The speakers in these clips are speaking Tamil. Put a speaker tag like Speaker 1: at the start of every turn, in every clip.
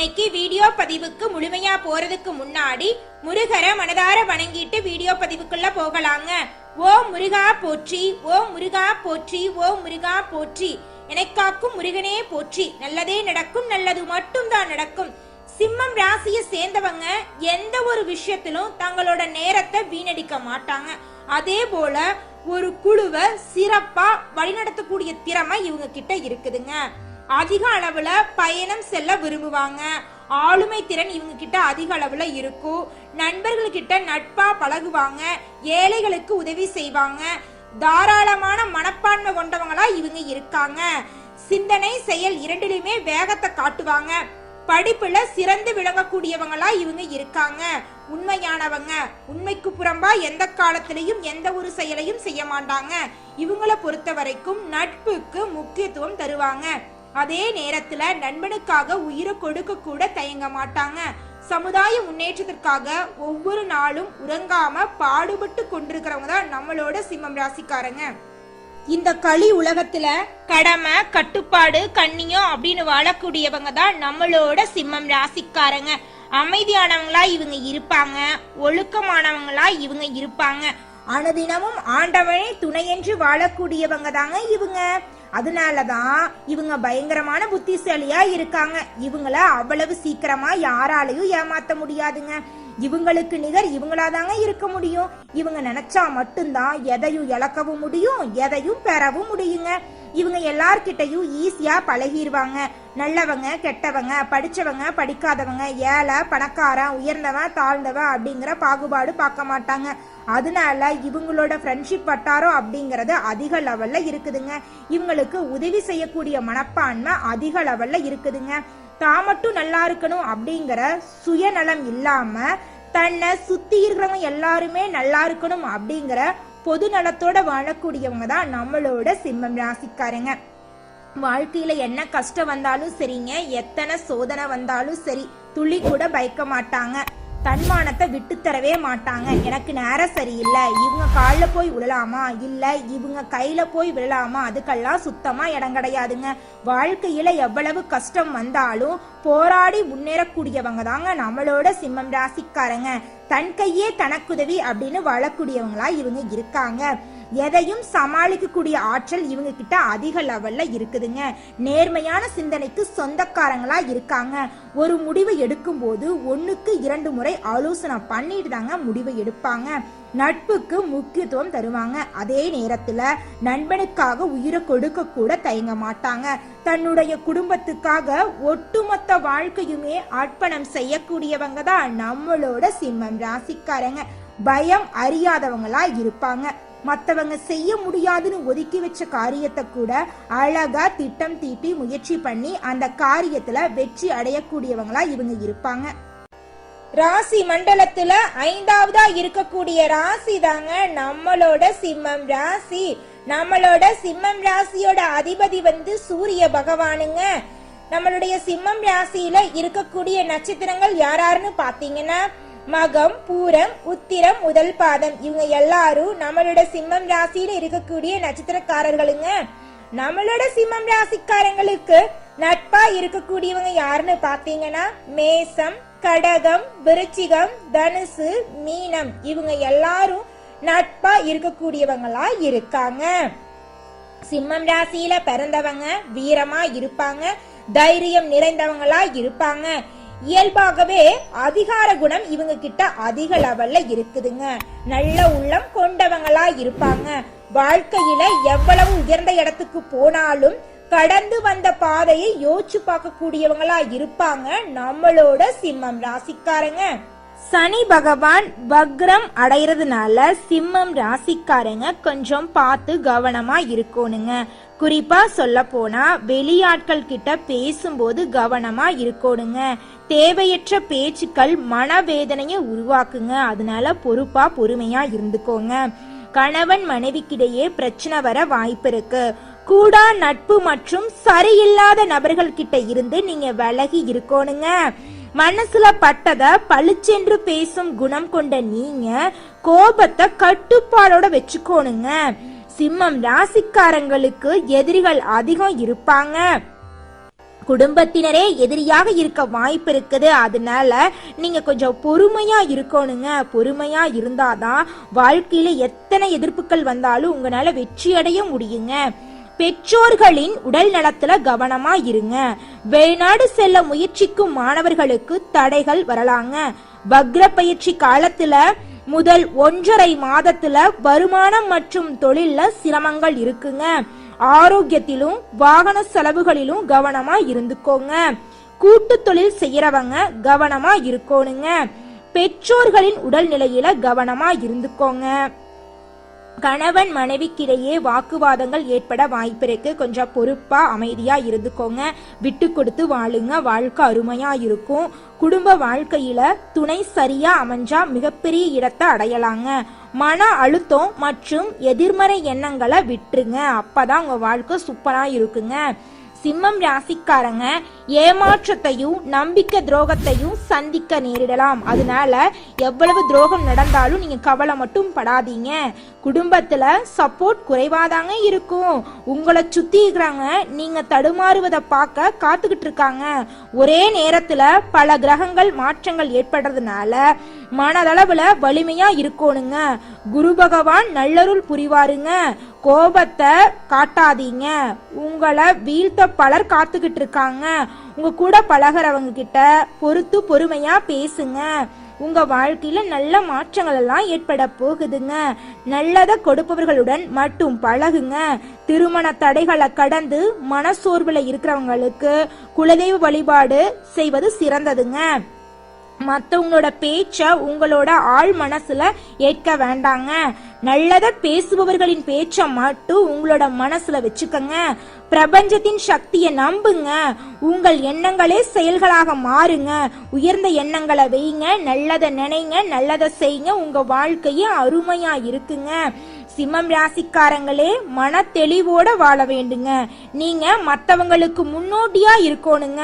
Speaker 1: அன்னைக்கு வீடியோ பதிவுக்கு முழுமையா போறதுக்கு முன்னாடி முருகரை மனதார வணங்கிட்டு வீடியோ பதிவுக்குள்ள போகலாங்க. ஓ முருகா போற்றி ஓ முருகா போற்றி ஓ முருகா போற்றி. எனக்காக்கும் முருகனே போற்றி. நல்லதே நடக்கும் நல்லது மட்டும்தான் நடக்கும். சிம்மம் ராசியை சேர்ந்தவங்க எந்த ஒரு விஷயத்திலும் தங்களோட நேரத்தை வீணடிக்க மாட்டாங்க. அதே போல ஒரு குழுவை சிறப்பா வழிநடத்தக்கூடிய திறமை இவங்க கிட்ட இருக்குதுங்க. அதிக அளவுல பயணம் செல்ல விரும்புவாங்க. ஆளுமை திறன் இவங்க கிட்ட அதிக அளவுல இருக்கும். நண்பர்கள்கிட்ட நட்பா பழகுவாங்க. ஏழைகளுக்கு உதவி செய்வாங்க. தாராளமான மனப்பான்மை கொண்டவங்களா இவங்க இருக்காங்க. சிந்தனை செயல் இரண்டிலுமே வேகத்தை காட்டுவாங்க. படிப்புல சிறந்து விளங்கக்கூடியவங்களா இவங்க இருக்காங்க. உண்மையானவங்க. உண்மைக்கு புறம்பா எந்த காலத்திலையும் எந்த ஒரு செயலையும் செய்ய மாட்டாங்க. இவங்கள பொறுத்த வரைக்கும் நட்புக்கு முக்கியத்துவம் தருவாங்க. அதே நேரத்துல நண்பனுக்காக உயிரை கொடுக்க கூட தயங்க மாட்டாங்க. சமுதாய முன்னேற்றத்திற்காக ஒவ்வொரு நாளும் உறங்காம பாடுபட்டு கொண்டிருக்கிறவங்க தான் நம்மளோட சிம்மம் ராசிக்காரங்க. இந்த களி உலகத்துல கடமை கட்டுப்பாடு கண்ணியம் அப்படின்னு வாழக்கூடியவங்க தான் நம்மளோட சிம்மம் ராசிக்காரங்க. அமைதியானவங்களா இவங்க இருப்பாங்க ஒழுக்கமானவங்களா இவங்க இருப்பாங்க. அனுதினமும் ஆண்டவனே துணையென்று வாழக்கூடியவங்க தாங்க இவங்க. அதனாலதான் இவங்க பயங்கரமான புத்திசாலியா இருக்காங்க. இவங்கள அவ்வளவு சீக்கிரமா யாராலையும் ஏமாத்த முடியாதுங்க. இவங்களுக்கு நிகர் இவங்களாதாங்க இருக்க முடியும். இவங்க நினைச்சா மட்டும்தான் எதையும் இழக்கவும் முடியும் எதையும் பெறவும் முடியுங்க. இவங்க எல்லார்கிட்டையும் ஈஸியா பழகிடுவாங்க நல்லவங்க கெட்டவங்க படிச்சவங்க படிக்காதவங்க ஏழை பணக்காரன் உயர்ந்தவன் தாழ்ந்தவன் அப்படிங்கிற பாகுபாடு பார்க்க மாட்டாங்க. அதனால இவங்களோட ஃப்ரெண்ட்ஷிப் வட்டாரம் அப்படிங்கறது அதிக லெவல்ல இருக்குதுங்க. இவங்களுக்கு உதவி செய்யக்கூடிய மனப்பான்மை அதிக லெவல்ல இருக்குதுங்க. தான் மட்டும் நல்லா இருக்கணும் அப்படிங்கிற சுயநலம் இல்லாம தன்னை சுத்தி இருக்கிறவங்க எல்லாருமே நல்லா இருக்கணும் அப்படிங்கிற பொது நலத்தோட வாழக்கூடியவங்க தான் நம்மளோட சிம்மம் ராசிக்காரங்க. வாழ்க்கையில என்ன கஷ்டம் வந்தாலும் சரிங்க எத்தனை சோதனை வந்தாலும் சரி துளி கூட பயக்க மாட்டாங்க. தன்மானத்தை விட்டு தரவே மாட்டாங்க. எனக்கு நேரம் சரியில்லை. இவங்க காலில் போய் விழலாமா? இல்லை இவங்க கையில் போய் விழலாமா? அதுக்கெல்லாம் சுத்தமாக இடம் கிடையாதுங்க. வாழ்க்கையில் எவ்வளவு கஷ்டம் வந்தாலும் போராடி முன்னேறக்கூடியவங்க தாங்க நம்மளோட சிம்மம் ராசிக்காரங்க. தன் கையே தனக்குதவி அப்படின்னு வாழக்கூடியவங்களா இவங்க இருக்காங்க. எதையும் சமாளிக்கக்கூடிய ஆற்றல் இவங்க கிட்ட அதிக லெவல்ல இருக்குதுங்க. நேர்மையான சிந்தனைக்கு சொந்தக்காரங்களா இருக்காங்க. ஒரு முடிவை எடுக்கும் போது ஒன்றுக்கு இரண்டு முறை ஆலோசனை பண்ணிட்டு தாங்க முடிவை எடுப்பாங்க. நட்புக்கு முக்கியத்துவம் தருவாங்க. அதே நேரத்துல நண்பனுக்காக உயிரை கொடுக்க கூட தயங்க மாட்டாங்க. தன்னுடைய குடும்பத்துக்காக ஒட்டுமொத்த வாழ்க்கையுமே அர்ப்பணம் செய்யக்கூடியவங்க தான் நம்மளோட சிம்மம். ராசிக்காரங்க. பயம் அறியாதவங்களா இருப்பாங்க. மற்றவங்க செய்ய முடியாதுன்னு ஒதுக்கி வச்ச காரியத்தை கூட அழகா திட்டம் தீட்டி முயற்சி பண்ணி அந்த காரியத்துல வெற்றி அடையக்கூடியவங்களா இவங்க இருப்பாங்க. ராசி மண்டலத்துல ஐந்தாவதா இருக்கக்கூடிய ராசி தாங்க நம்மளோட சிம்மம் ராசி. நம்மளோட சிம்மம் ராசியோட அதிபதி வந்து சூரிய பகவானுங்க. நம்மளுடைய சிம்மம் ராசியில இருக்கக்கூடிய நட்சத்திரங்கள் யாராருன்னு பாத்தீங்கன்னா மகம் பூரம் உத்திரம் முதல் பாதம். இவங்க எல்லாரும் நம்மளோட சிம்மம் ராசியில இருக்கக்கூடிய நட்சத்திரக்காரர்களுங்க. நம்மளோட சிம்மம் ராசிக்காரங்களுக்கு நட்பா இருக்கக்கூடியவங்க யாருன்னு பாத்தீங்கன்னா மேசம் கடகம் விருச்சிகம் தனுசு மீனம். இவங்க எல்லாரும் நட்பா இருக்கக்கூடியவங்களா இருக்காங்க. சிம்மம் ராசியில பிறந்தவங்க வீரமா இருப்பாங்க தைரியம் நிறைந்தவங்களா இருப்பாங்க. இயல்பாகவே அதிகார குணம் இவங்க கிட்ட அதிக லெவல்ல இருக்குதுங்க. நல்ல உள்ளம் கொண்டவங்களா இருப்பாங்க. வாழ்க்கையில எவ்வளவு உயர்ந்த இடத்துக்கு போனாலும் கடந்து வந்த பாதையை யோசிச்சு பார்க்க கூடியவங்களா இருப்பாங்க. நம்மளோட சிம்மம் ராசிக்காரங்க. சனி பகவான் வக்ரம் அடைறதுனால சிம்மம் ராசிக்காரங்க கொஞ்சம் பார்த்து கவனமா இருக்கணுங்க. குறிப்பா சொல்ல போனா வெளியாட்கள் கிட்ட பேசும்போது கவனமா இருக்கணுங்க. தேவையற்ற பேச்சுக்கள் மனவேதனையை உருவாக்குங்க. அதனால பொறுப்பா பொறுமையா இருந்துக்கோங்க. கணவன் மனைவிக்கிடையே பிரச்சனை வர வாய்ப்பு இருக்கு. கூடா நட்பு மற்றும் சரியில்லாத நபர்கள் கிட்ட இருந்து நீங்க விலகி இருக்கணுங்க. மனசுல பட்டத பளிச்சென்று பேசும் குணம் கொண்ட நீங்க கோபத்தை கட்டுப்பாடோட வச்சுக்கோணுங்க. சிம்மம் ராசிக்காரங்களுக்கு எதிரிகள் அதிகம் இருப்பாங்க. குடும்பத்தினரே எதிரியாக இருக்க வாய்ப்பு இருக்குது. அதனால நீங்க கொஞ்சம் பொறுமையா இருக்கணுங்க. பொறுமையா இருந்தாதான் வாழ்க்கையில எத்தனை எதிர்ப்புகள் வந்தாலும் உங்களால வெற்றி அடைய முடியுங்க. பெற்றோர்களின் உடல் நலத்துல கவனமா இருங்க. வெளிநாடு செல்ல முயற்சிக்கும் மாணவர்களுக்கு தடைகள் வரலாங்க. வக்ர பயிற்சி காலத்துல முதல் ஒன்றரை மாதத்துல வருமானம் மற்றும் தொழில்ல சிரமங்கள் இருக்குங்க. ஆரோக்கியத்திலும் வாகன செலவுகளிலும் கவனமா இருந்துக்கோங்க. கூட்டு தொழில் செய்யறவங்க கவனமா இருக்கணுங்க. பெற்றோர்களின் உடல்நிலையில கவனமா இருந்துக்கோங்க. கணவன் மனைவிக்கிடையே வாக்குவாதங்கள் ஏற்பட வாய்ப்பிருக்கு. கொஞ்சம் பொறுப்பா அமைதியா இருந்துக்கோங்க. விட்டு கொடுத்து வாழுங்க. வாழ்க்கை அருமையா இருக்கும். குடும்ப வாழ்க்கையில துணை சரியா அமைஞ்சா மிகப்பெரிய இடத்தை அடையலாங்க. மன அழுத்தம் மற்றும் எதிர்மறை எண்ணங்களை விட்டுருங்க. அப்பதான் உங்க வாழ்க்கை சூப்பரா இருக்குங்க. சிம்மம் ராசிக்காரங்க ஏமாற்றத்தையும் நம்பிக்கை துரோகத்தையும் சந்திக்க நேரிடலாம். அதனால எவ்வளவு துரோகம் நடந்தாலும் நீங்க கவலை மட்டும் படாதீங்க. குடும்பத்துல சப்போர்ட் குறைவாதாங்க இருக்கும். உங்களை சுத்தி இருக்கிறாங்க நீங்க தடுமாறுவதை பார்க்க காத்துக்கிட்டு இருக்காங்க. ஒரே நேரத்துல பல கிரகங்கள் மாற்றங்கள் ஏற்படுறதுனால மனதளவுல வலிமையா இருக்கணுங்க. குரு பகவான் நல்லருள் புரிவாருங்க. கோபத்தை காட்டாதீங்க. உங்களை வீழ்த்த பலர் காத்துக்கிட்டு இருக்காங்க உங்க கூட பழகிறவங்க கிட்ட பொறுத்து பொறுமையா பேசுங்க. உங்க வாழ்க்கையில நல்ல மாற்றங்கள் எல்லாம் ஏற்பட போகுதுங்க. நல்லத கொடுப்பவர்களுடன் மட்டும் பழகுங்க. திருமண தடைகளை கடந்து மனசோர்வில் இருக்கிறவங்களுக்கு குலதெய்வ வழிபாடு செய்வது சிறந்ததுங்க. மற்றவங்களோட பேச்ச உங்களோட ஆள் மனசுல ஏற்க வேண்டாங்க. நல்லத பேசுபவர்களின் பேச்ச மட்டும் உங்களோட மனசுல வச்சுக்கோங்க. பிரபஞ்சத்தின் சக்தியை நம்புங்க. உங்கள் எண்ணங்களே செயல்களாக மாறுங்க. உயர்ந்த எண்ணங்களை வைங்க. நல்லதை நினைங்க. நல்லதை செய்யுங்க உங்க வாழ்க்கையே அருமையா இருக்குங்க. சிம்மம் ராசிக்காரங்களே மன தெளிவோட வாழ வேண்டுங்க. நீங்க மத்தவங்களுக்கு முன்னோட்டியா இருக்கணுங்க.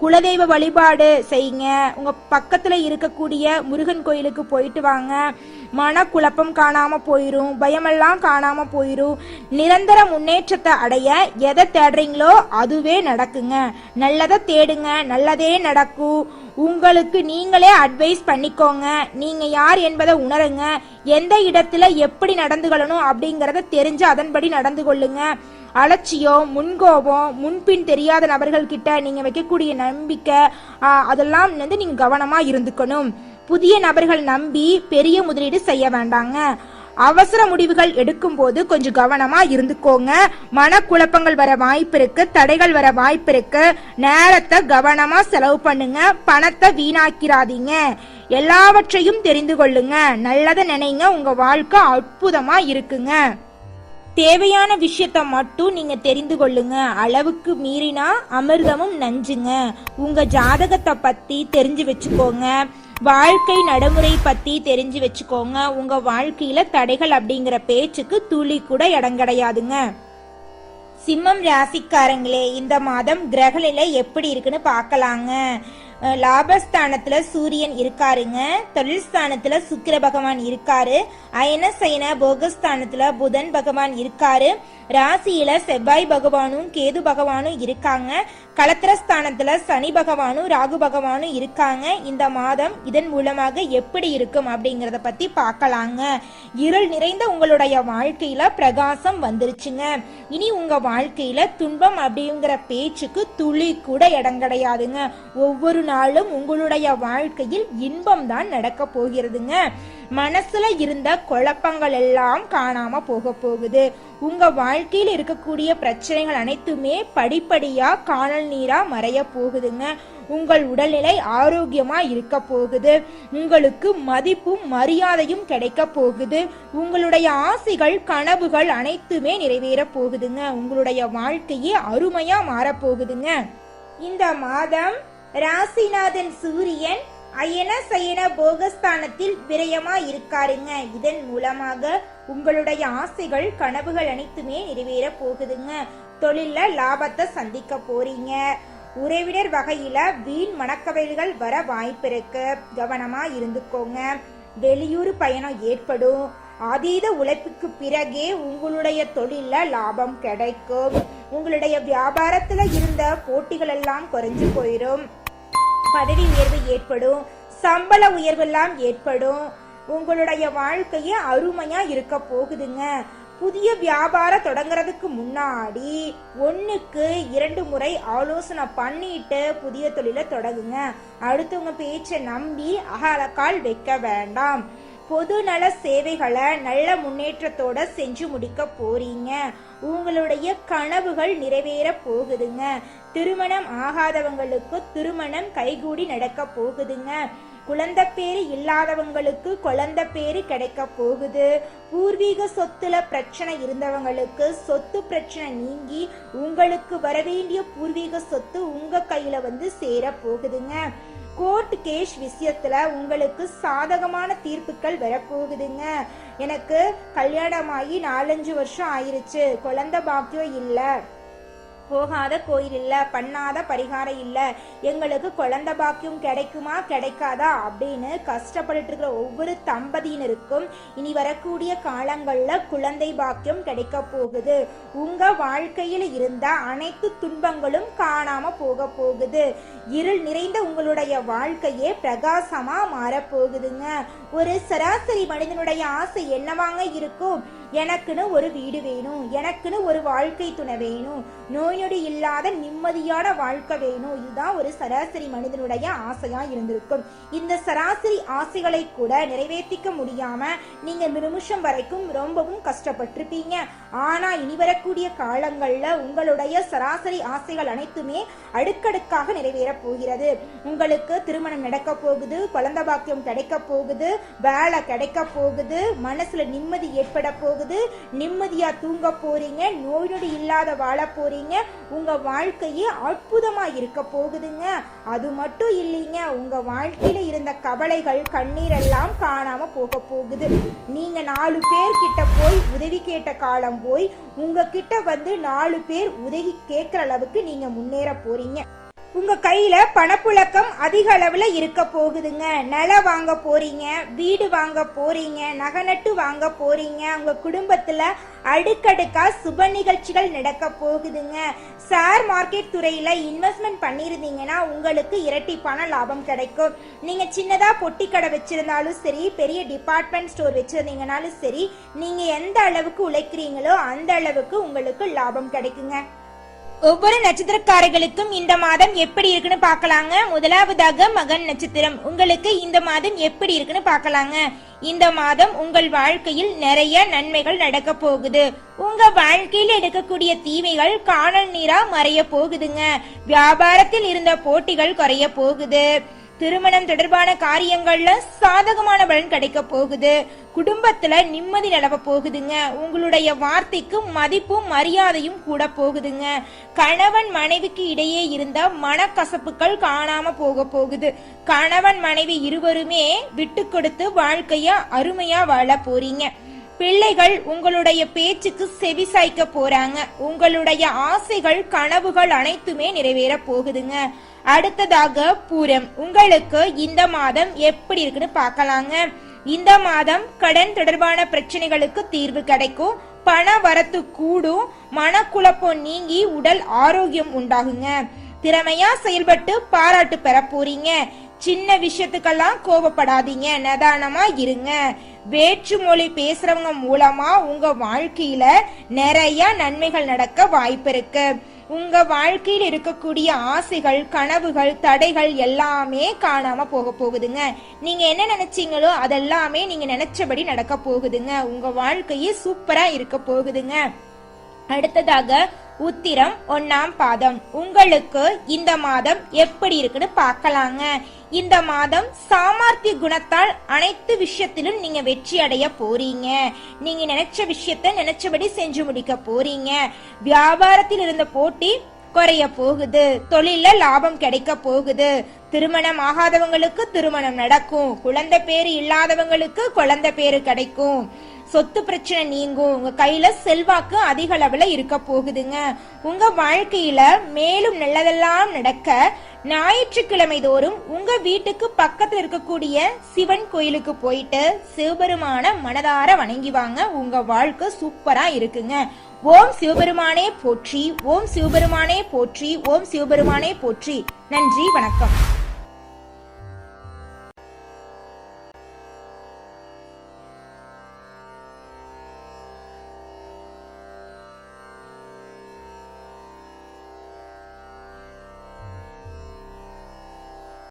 Speaker 1: குலதெய்வ வழிபாடு செய்யுங்க. உங்க பக்கத்துல இருக்கக்கூடிய முருகன் கோயிலுக்கு போயிட்டு வாங்க. மன குழப்பம் காணாம போயிரும். பயமெல்லாம் காணாம போயிரும். நிரந்தர முன்னேற்றத்தை அடைய எதை தேடுறீங்களோ அதுவே நடக்குங்க. நல்லதை தேடுங்க. நல்லதே நடக்கும். உங்களுக்கு நீங்களே அட்வைஸ் பண்ணிக்கோங்க. நீங்க யார் என்பதை உணருங்க. எந்த இடத்துல எப்படி நடந்துகொள்ளணும் அப்படிங்கறத தெரிஞ்சு அதன்படி நடந்து கொள்ளுங்க. அலட்சியம் முன்கோபம் முன்பின் தெரியாத நபர்கள் கிட்ட நீங்க வைக்கக்கூடிய நம்பிக்கை அதெல்லாம் வந்து நீங்க கவனமா இருந்துக்கணும். புதிய நபர்கள் நம்பி பெரிய முதலீடு செய்ய வேண்டாங்க. அவசர முடிவுகள் எடுக்கும் போது கொஞ்சம் கவனமா இருந்துக்கோங்க. மனக்குழப்பங்கள் வர வாய்ப்பு இருக்கு. தடைகள் வர வாய்ப்பு இருக்கு. நேரத்தை கவனமா செலவு பண்ணுங்க. பணத்தை வீணாக்கிறாதீங்க. எல்லாவற்றையும் தெரிந்து கொள்ளுங்க. நல்லதை நினைங்க. உங்க வாழ்க்கை அற்புதமா இருக்குங்க. தேவையான விஷயத்த மட்டும் நீங்க தெரிந்து கொள்ளுங்க. அளவுக்கு மீறினா அமிர்தமும் நஞ்சுங்க. உங்க ஜாதகத்தை பத்தி தெரிஞ்சு வச்சுக்கோங்க. வாழ்க்கை நடைமுறை பத்தி தெரிஞ்சு வச்சுக்கோங்க. உங்க வாழ்க்கையில தடைகள் அப்படிங்கிற பேச்சுக்கு துளி கூட இடம் கிடையாதுங்க. சிம்மம் ராசிக்காரங்களே இந்த மாதம் கிரகநிலை எப்படி இருக்குன்னு பார்க்கலாங்க. லாபஸ்தானத்துல சூரியன் இருக்காருங்க. தொழில் ஸ்தானத்துல சுக்கிர பகவான் இருக்காரு. அயன சைன போகஸ்தானத்துல புதன் பகவான் இருக்காரு. ராசியில செவ்வாய் பகவானும் கேது பகவானும் இருக்காங்க. களத்திரஸ்தானத்துல சனி பகவானும் ராகு பகவானும் இருக்காங்க. இந்த மாதம் இதன் மூலமாக எப்படி இருக்கும் அப்படிங்கறத பத்தி பார்க்கலாங்க. இருள் நிறைந்த உங்களுடைய வாழ்க்கையில பிரகாசம் வந்துருச்சுங்க. இனி உங்க வாழ்க்கையில துன்பம் அப்படிங்கிற பேச்சுக்கு துளி கூட இடம் கிடையாதுங்க. ஒவ்வொரு நாளும் உங்களுடைய வாழ்க்கையில் இன்பம் தான் நடக்க போகிறதுங்க. மனசுல இருந்த குழப்பங்கள் எல்லாம் காணாம போக போகுது. உங்க வாழ்க்கையில் இருக்கக்கூடிய பிரச்சனைகள் அனைத்துமே படிப்படியா காணல் நீரா மறைய போகுதுங்க. உங்கள் உடல்நிலை ஆரோக்கியமா இருக்க போகுது. உங்களுக்கு மதிப்பும் மரியாதையும் கிடைக்க போகுது. உங்களுடைய ஆசைகள் கனவுகள் அனைத்துமே நிறைவேற போகுதுங்க. உங்களுடைய வாழ்க்கையே அருமையா மாறப்போகுதுங்க இந்த மாதம் ராசிநாதன் சூரியன் அயன சயன போகஸ்தானத்தில் விரயமா இருக்காருங்க இதன் மூலமாக உங்களுடைய ஆசைகள் கனவுகள் அனைத்துமே நிறைவேற போகுதுங்க. தொழில்ல லாபத்தை சந்திக்க போறீங்க. உறவினர் வகையில வீண் மணக்கவைகள் வர வாய்ப்பிருக்கு. கவனமா இருந்துக்கோங்க. வெளியூர் பயணம் ஏற்படும். அதீத உழைப்புக்கு பிறகே உங்களுடைய தொழில லாபம் கிடைக்கும். உங்களுடைய வியாபாரத்துல இருந்த போட்டிகள் எல்லாம் குறைஞ்சு போயிடும் பதவி உயர்வு ஏற்படும். சம்பள உயர்வெல்லாம் ஏற்படும். உங்களுடைய வாழ்க்கையே அருமையா இருக்க போகுதுங்க. புதிய வியாபாரம் தொடங்குறதுக்கு முன்னாடி ஒன்றுக்கு இரண்டு முறை ஆலோசனை பண்ணிட்டு புதிய தொழிலை தொடங்குங்க. அடுத்தவங்க பேச்சை நம்பி அகலக்கால் வைக்க வேண்டாம். பொது நல சேவைகளை நல்ல முன்னேற்றத்தோட செஞ்சு முடிக்க போறீங்க. உங்களுடைய கனவுகள் நிறைவேற போகுதுங்க. திருமணம் ஆகாதவங்களுக்கு திருமணம் கைகூடி நடக்க போகுதுங்க. குழந்தை பேரு இல்லாதவங்களுக்கு குழந்தை பேரு கிடைக்க போகுது. பூர்வீக சொத்துல பிரச்சனை இருந்தவங்களுக்கு சொத்து பிரச்சனை நீங்கி உங்களுக்கு வரவேண்டிய பூர்வீக சொத்து உங்க கையில வந்து சேர போகுதுங்க. கோர்ட் கேஸ் விஷயத்துல உங்களுக்கு சாதகமான தீர்ப்புகள் வரப்போகுதுங்க. எனக்கு கல்யாணமாகி நாலஞ்சு வருஷம் ஆயிருச்சு. குழந்தை பாக்கியம் இல்லை. போகாத கோயில் இல்ல பண்ணாத பரிகாரம் இல்ல எங்களுக்கு குழந்தை பாக்கியம் கிடைக்குமா கிடைக்காதா அப்படின்னு கஷ்டப்பட்டுட்டு இருக்கிற ஒவ்வொரு தம்பதியினருக்கும் இனி வரக்கூடிய காலங்கள்ல குழந்தை பாக்கியம் கிடைக்க போகுது. உங்க வாழ்க்கையில் இருந்த அனைத்து துன்பங்களும் காணாம போக போகுது. இருள் நிறைந்த உங்களுடைய வாழ்க்கையே பிரகாசமா மாறப்போகுதுங்க ஒரு சராசரி மனிதனுடைய ஆசை என்னவாங்க இருக்கும்? எனக்குன்னு ஒரு வீடு வேணும். எனக்குன்னு ஒரு வாழ்க்கை துணை வேணும். நோயொடி இல்லாத நிம்மதியான வாழ்க்கை வேணும். இதுதான் ஒரு சராசரி மனிதனுடைய ஆசையா இருந்திருக்கும். இந்த சராசரி ஆசைகளை கூட நிறைவேற்றிக்க முடியாம நீங்க நிமிஷம் வரைக்கும் ரொம்பவும் கஷ்டப்பட்டிருப்பீங்க. ஆனா இனி வரக்கூடிய காலங்கள்ல உங்களுடைய சராசரி ஆசைகள் அனைத்துமே அடுக்கடுக்காக நிறைவேற போகிறது. உங்களுக்கு திருமணம் நடக்க போகுது குழந்தை பாக்கியம் கிடைக்க போகுது வேலை கிடைக்க போகுது மனசுல நிம்மதி ஏற்பட போகுது நிம்மதியா தூங்க போறீங்க நோய் நொடி இல்லாத வாழ போறீங்க உங்க வாழ்க்கையே அற்புதமா இருக்க போகுதுங்க. அது மட்டும் இல்லைங்க உங்க வாழ்க்கையில இருந்த கவலைகள் கண்ணீர் எல்லாம் காணாம போக போகுது. நீங்க நாலு பேர் கிட்ட போய் உதவி கேட்ட காலம் போய் உங்ககிட்ட வந்து நாலு பேர் உதவி கேட்குற அளவுக்கு நீங்க முன்னேற போறீங்க. உங்க கையில பணப்புழக்கம் அதிக அளவுல இருக்க போகுதுங்க. நிலம் வாங்க போறீங்க வீடு வாங்க போறீங்க நகை நட்டு வாங்க போறீங்க உங்க குடும்பத்துல அடுக்கடுக்கா சுப நிகழ்ச்சிகள் நடக்க போகுதுங்க. ஷேர் மார்க்கெட் துறையில இன்வெஸ்ட்மெண்ட் பண்ணியிருந்தீங்கன்னா உங்களுக்கு இரட்டிப்பான லாபம் கிடைக்கும். நீங்க சின்னதா பொட்டி கடை வச்சிருந்தாலும் சரி பெரிய டிபார்ட்மெண்ட் ஸ்டோர் வச்சிருந்தீங்கனாலும் சரி நீங்க எந்த அளவுக்கு உழைக்கிறீங்களோ அந்த அளவுக்கு உங்களுக்கு லாபம் கிடைக்குங்க. ஒவ்வொரு நட்சத்திரக்காரர்களுக்கும் இந்த மாதம் எப்படி இருக்குன்னு பார்க்கலாங்க. முதலாவதாக மகன் நட்சத்திரம். உங்களுக்கு இந்த மாதம் எப்படி இருக்குன்னு பார்க்கலாங்க. இந்த மாதம் உங்கள் வாழ்க்கையில் நிறைய நன்மைகள் நடக்க போகுது. உங்க வாழ்க்கையில் எடுக்கக்கூடிய தீமைகள் காணல் நீரா மறைய போகுதுங்க. வியாபாரத்தில் இருந்த போட்டிகள் குறைய போகுது. திருமணம் தொடர்பான காரியங்கள்ல சாதகமான பலன் கிடைக்க போகுது. குடும்பத்துல நிம்மதி நிலவ போகுதுங்க. உங்களுடைய வார்த்தைக்கு மதிப்பும் மரியாதையும் கூட போகுதுங்க. கணவன் மனைவிக்கு இடையே இருந்த மனக்கசப்புகள் காணாம போக போகுது. கணவன் மனைவி இருவருமே விட்டு கொடுத்து வாழ்க்கைய அருமையா வாழ போறீங்க. பிள்ளைகள் உங்களுடைய பேச்சுக்கு செவி சாய்க்க போறாங்க. உங்களுடைய ஆசைகள் கனவுகள் அனைத்துமே நிறைவேற போகுதுங்க. அடுத்ததாக பூரம். உங்களுக்கு இந்த மாதம் எப்படி இருக்குன்னு பார்க்கலாங்க. இந்த மாதம் கடன் தொடர்பான பிரச்சனைகளுக்கு தீர்வு கிடைக்கும். பண வரத்து கூடும். மனக்குழப்பம் நீங்கி உடல் ஆரோக்கியம் உண்டாகுங்க. திறமையா செயல்பட்டு பாராட்டு பெற போறீங்க. சின்ன விஷயத்துக்கெல்லாம் கோபப்படாதீங்க. நிதானமா இருங்க. வேற்று மொழி பேசுறவங்க மூலமா உங்க வாழ்க்கையில நிறைய நன்மைகள் நடக்க வாய்ப்பு இருக்கு. உங்க வாழ்க்கையில் இருக்கக்கூடிய ஆசைகள் கனவுகள் தடைகள் எல்லாமே காணாம போக போகுதுங்க. நீங்க என்ன நினைச்சீங்களோ அதெல்லாமே நீங்க நினைச்சபடி நடக்க போகுதுங்க. உங்க வாழ்க்கையே சூப்பரா இருக்க போகுதுங்க. அடுத்ததாக உத்திரம் ஒன்னாம் பாதம். உங்களுக்கு இந்த மாதம் எப்படி இருக்குன்னு பார்க்கலாங்க. இந்த மாதம் சாமர்த்திய குணத்தால் அனைத்து விஷயத்திலும் நீங்க வெற்றி அடைய போறீங்க. நீங்க நினைச்ச விஷயத்த நினைச்சபடி செஞ்சு முடிக்க போறீங்க. வியாபாரத்தில் இருந்த போட்டி குறைய போகுது. தொழில லாபம் கிடைக்க போகுது. திருமணம் ஆகாதவங்களுக்கு திருமணம் நடக்கும். குழந்தை பேரு இல்லாதவங்களுக்கு குழந்தை பேரு கிடைக்கும். சொத்து பிரச்சனை நீங்கும். உங்க கையில செல்வாக்கு அதிக அளவுல இருக்க போகுதுங்க. உங்க வாழ்க்கையில மேலும் நல்லதெல்லாம் நடக்க ஞாயிற்றுக்கிழமை தோறும் உங்க வீட்டுக்கு பக்கத்துல இருக்கக்கூடிய சிவன் கோயிலுக்கு போயிட்டு சிவபெருமான மனதார வணங்கி வாங்க. உங்க வாழ்க்கை சூப்பரா இருக்குங்க. ஓம் சிவபெருமானே போற்றி ஓம் சிவபெருமானே போற்றி ஓம் சிவபெருமானே போற்றி. நன்றி வணக்கம்.